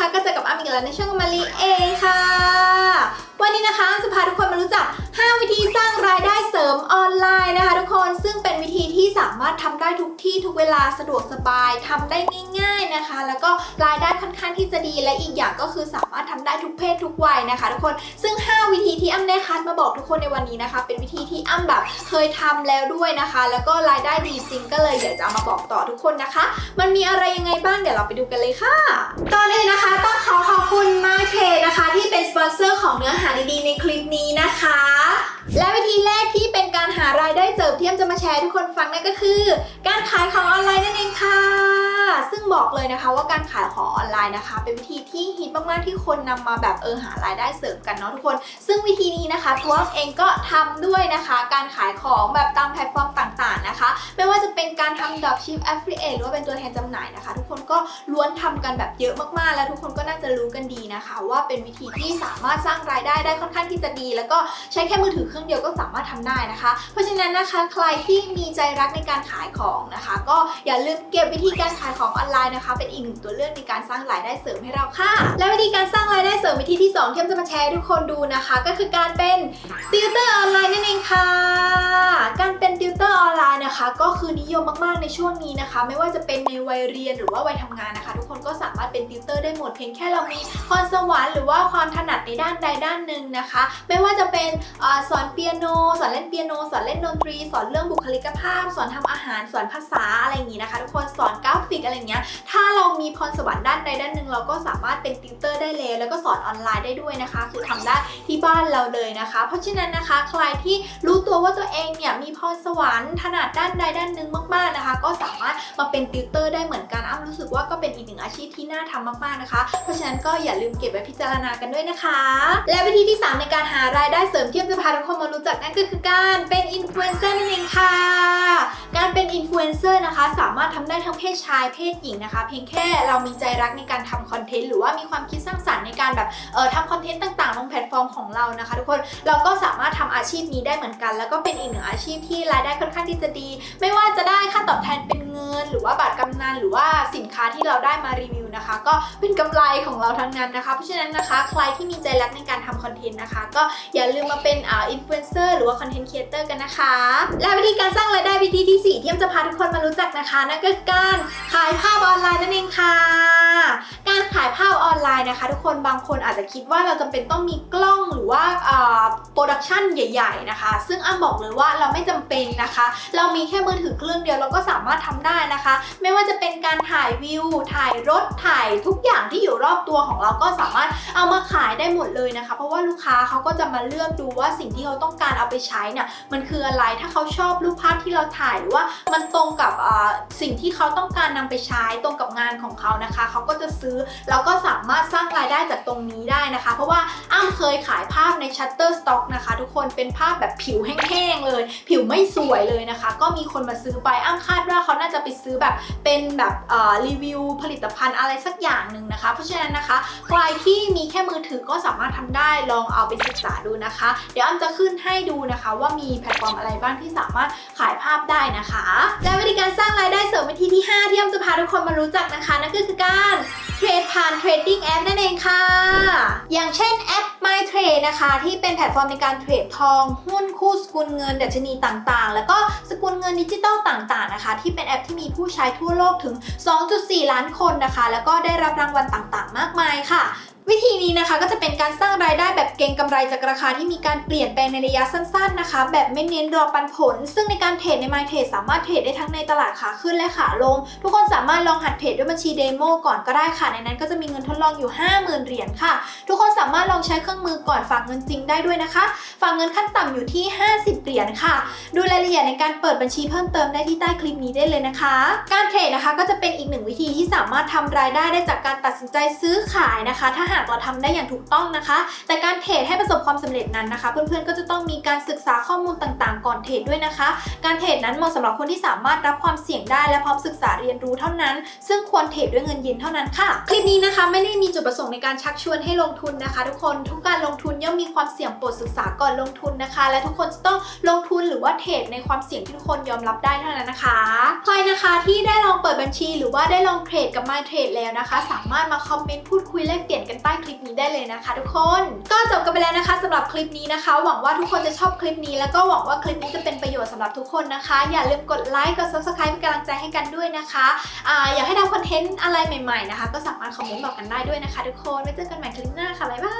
นะคะ ก็เจอกับอ้ำอีกแล้วในช่องมารีเอค่ะ วันนี้นะคะจะพาทุกคนมารู้จัก 5 วิธีสร้างรายได้เสริมออนไลน์นะคะ วิธีที่สามารถทำได้ทุกที่ทุกเวลาสะดวกสบายทำได้ง่ายๆนะคะ แล้วก็รายได้ค่อนข้างที่จะดีและอีกอย่างก็คือสามารถทำได้ทุกเพศทุกวัยนะคะ ทุกคนซึ่ง 5 วิธีที่อ้ำได้คัดมาบอกทุกคนในวันนี้นะคะ เป็นวิธีที่อ้ำแบบเคยทำแล้วด้วยนะคะ แล้วก็รายได้ดีจริงก็เลยอยากจะามาบอกต่อทุกคนนะคะ มันมีอะไรยังไงบ้างเดี๋ยวเราไปดูกันเลยค่ะ ตอนนี้นะคะต้องขอขอบคุณมาเทนะคะ ที่เป็นสปอนเซอร์ของเนื้อหาดีๆในคลิปนี้นะคะ และวิธีแร หารายได้เที่อ้ำจะมาแชร์ให้ทุกคนฟังนั่นก็คือ การขายของออนไลน์นั่นเองค่ะ ซึ่งบอกเลยนะคะว่าการขายของออนไลน์นะคะ เป็นวิธีที่ฮิตมากๆที่คนนำมาแบบเออหารายได้เสริมกันเนาะทุกคน ซึ่งวิธีนี้นะคะตัวอ้ำเองก็ทำด้วยนะคะ การขายของแบบตามแพลตฟอร์มต่างๆนะคะ ไม่ว่าจะเป็นการทำ dropship affiliate หรือว่าเป็นตัวแทนจำหน่ายนะคะ ทุกคนก็ล้วนทำกันแบบเยอะมากๆ แล้วทุกคนก็น่าจะรู้กันดีนะคะ ว่าเป็นวิธีที่สามารถสร้างรายได้ได้ค่อนข้างที่จะดี แล้วก็ใช้แค่มือถือเครื่องเดียวก็สามารถทำได้นะคะ เพราะฉะนั้นนะคะ ใครที่มีใจรักในการขายของนะคะ ก็อย่าลืมเก็บวิธีการขายของออนไลน์นะคะ เป็นอีกหนึ่งตัวเลือกในการสร้างรายได้เสริมให้เราค่ะ และวิธีการสร้างรายได้เสริมวิธีที่สองที่จะมาแชร์ให้ทุกคนดูนะคะ ก็คือการเป็นติวเตอร์ออนไลน์นั่นเองค่ะ การเป็นติวเตอร์ออนไลน์นะคะ ก็คือนิยมมากๆในช่วงนี้นะคะ ไม่ว่าจะเป็นในวัยเรียนหรือว่าวัยทำงานนะคะ ทุกคนก็สามารถเป็นติวเตอร์ได้หมดเพียงแค่เรามีพรสวรรค์หรือว่าความถนัดในด้านใดด้านหนึ่งนะคะ ไม่ว่าจะเป็นอสอนเปียโน สอนเล่นเปียโน สอนเล่นดนตรีสอนเรื่องบุคลิกภาพ สอนทำอาหารสอนภาษาอะไรอย่างนี้นะคะ ทุกคนสอนกราฟิกอะไรอย่างเงี้ยถ้าเรามีพรสวรรค์ด้านใดด้านหนึ่งเราก็สามารถเป็นติวเตอร์ได้เลยแล้วก็สอนออนไลน์ได้ด้วยนะคะ คือทำได้ที่บ้านเราเลยนะคะ เพราะฉะนั้นนะคะ ใครที่รู้ตัวว่าตัวเองเนี่ยมีพรสวรรค์ถนัดด้านใดด้านหนึ่งมากๆนะคะ ก็สามารถมาเป็นติวเตอร์ได้เหมือนกันอ้ำรู้สึกว่าก็เป็นอีกหนึ่งอาชีพที่น่าทำมากๆนะคะ เพราะฉะนั้นก็อย่าลืมเก็บไว้พิจารณากันด้วยนะคะ และวิธีที่ 3 ในการหารายได้เสริมที่อ้ำจะพาทุกคนมารู้จักนั่นก็คือการเป็นอินฟลูเอนเซอร์นั่นเองค่ะ การเป็นอินฟลูเอนเซอร์นะคะ สามารถทำได้ทั้งเพศชายเพศหญิงนะคะ เพียงแค่เรามีใจรักในการทำคอนเทนต์หรือว่ามีความคิดสร้างสรรค์ในการแบบเอ่อทำคอนเทนต์ต่างๆลงแพลตฟอร์มของเรานะคะ ทุกคนเราก็สามารถทำอาชีพนี้ได้เหมือนกัน แล้วก็เป็นอีกหนึ่งอาชีพที่รายได้ค่อนข้างที่จะดี ไม่ว่าจะได้ค่าตอบแทนเป็นเงิน หรือว่าบัตรกำนันหรือว่าสินค้าที่เราได้มารีวิวนะคะ ก็เป็นกำไรของเราทั้งนั้นนะคะ เพราะฉะนั้นนะคะ ใครที่มีใจรักในการทำคอนเทนต์นะคะ ก็อย่าลืมมาเป็นอ่าอินฟลูเอนเซอร์หรือว่าคอนเทนต์ครีเอเตอร์กันนะคะและวิธีการสร้างรายได้วิธีที่ 4 ที่อ้ำจะพาทุกคนมารู้จักนะคะนั่นก็คือการขายภาพออนไลน์นั่นเองค่ะการขายภาพออนไลน์นะคะ ทุกคนบางคนอาจจะคิดว่าเราจำเป็นต้องมีกล้องหรือว่าโปรดักชันใหญ่ ๆนะคะ ซึ่งอ้ำบอกเลยว่าเราไม่จำเป็นนะคะ เรามีแค่มือถือเครื่องเดียวเราก็สามารถทำได้นะคะ ไม่ว่าจะเป็นการถ่ายวิว ถ่ายรถถ่ายทุกอย่างที่อยู่รอบตัวของเราก็สามารถเอามาขายได้หมดเลยนะคะ เพราะว่าลูกค้าเขาก็จะมาเลือกดูว่าสิ่งที่เขาต้องการเอาไปใช้เนี่ยมันคืออะไรถ้าเขาชอบรูปภาพที่เราถ่ายหรือว่ามันตรงกับสิ่งที่เขาต้องการนำไปใช้ตรงกับงานของเขานะคะ เขาก็จะซื้อแล้วก็สามารถสร้างรายได้จากตรงนี้ได้นะคะ เพราะว่าอ้ำเคยขายภาพใน Shutterstock นะคะ ทุกคนเป็นภาพแบบผิวแห้งๆเลย ผิวไม่สวยเลยนะคะ ก็มีคนมาซื้อไปอ้ำคาดว่าเขาน่าจะไปซื้อแบบเป็นแบบรีวิวผลิตภัณฑ์อะไรสักอย่างหนึ่งนะคะ เพราะฉะนั้นนะคะใครที่มีแค่มือถือก็สามารถทำได้ลองเอาไปศึกษาดูนะคะ เดี๋ยวอ้ำจะขึ้นให้ดูนะคะ ว่ามีแพลตฟอร์มอะไรบ้างที่สามารถขายภาพได้นะคะและ วิธีที่ 5 ที่อ้ำจะพาทุกคนมารู้จักนะคะนั่นก็คือการเทรดผ่านเทรดดิ้งแอปนั่นเองค่ะ อย่างเช่นแอป MyTrade นะคะ ที่เป็นแพลตฟอร์มในการเทรดทอง หุ้นคู่สกุลเงินดัชนีต่างๆ แล้วก็สกุลเงินดิจิตอลต่างๆนะคะ ที่เป็นแอปที่มีผู้ใช้ทั่วโลกถึง 2.4 ล้านคนนะคะ แล้วก็ได้รับรางวัลต่างๆ มากมายค่ะ วิธี นี้นะคะก็จะเป็นการสร้างรายได้แบบเก็งกำไรจากราคาที่มีการเปลี่ยนแปลงในระยะสั้นๆนะคะ แบบไม่เน้นรอปันผล ซึ่งในการเทรดใน MyTrade สามารถเทรดได้ทั้งในตลาดขาขึ้นและขาลง ทุกคนสามารถลองหัดเทรดด้วยบัญชีเดโมก่อนก็ได้ค่ะ ในนั้นก็จะมีเงินทดลองอยู่ 50,000 เหรียญค่ะ ทุกคนสามารถลองใช้เครื่องมือก่อนฝากเงินจริงได้ด้วยนะคะ ฝากเงินขั้นต่ำอยู่ที่ 50 เหรียญค่ะ ดูรายละเอียดในการเปิดบัญชีเพิ่มเติมได้ที่ใต้คลิปนี้ได้เลยนะคะ การเทรดนะคะก็จะเป็นอีกหนึ่งวิธีที่สามารถทำรายได้ได้จากการตัดสินใจซื้อขายนะคะ ถ้าหากเราทำได้อย่างถูกต้องนะคะ แต่การเทรดให้ประสบความสำเร็จนั้นนะคะ เพื่อนๆก็จะต้องมีการศึกษาข้อมูลต่างๆ ก่อนเทรดด้วยนะคะ การเทรดนั้นเหมาะสำหรับคนที่สามารถรับความเสี่ยงได้และพร้อมศึกษาเรียนรู้เท่านั้น ซึ่งควรเทรดด้วยเงินเย็นเท่านั้นค่ะ คลิปนี้นะคะไม่ได้มีจุดประสงค์ในการชักชวนให้ลงทุนนะคะ ทุกคนทุกการลงทุนย่อมมีความเสี่ยงโปรดศึกษาก่อนลงทุนนะคะ และทุกคนจะต้องลงทุนหรือว่าเทรดในความเสี่ยงที่ทุกคนยอมรับได้เท่านั้นนะคะใครนะคะที่ได้ลองเปิดบัญชี หรือว่าได้ลองเทรดกับ My Trade แล้วนะคะ สามารถมาคอมเมนต์พูดคุยแลกเปลี่ยนกันใต้คลิปนี้ได้เลยนะคะ ทุกคน ก็จบกันไปแล้วนะคะสำหรับคลิปนี้นะคะ หวังว่าทุกคนจะชอบคลิปนี้ แล้วก็หวังว่าคลิปนี้จะเป็นประโยชน์สำหรับทุกคนนะคะ อย่าลืมกดไลค์กด subscribe เป็นกำลังใจให้กันด้วยนะคะออยากให้ทำคอนเทนต์อะไรใหม่ๆนะคะ ก็สามารถคอมเมนต์บอกกันได้ด้วยนะคะ ทุกคนไว้เจอกันใหม่คลิปหน้าค่ะบ๊ายบาย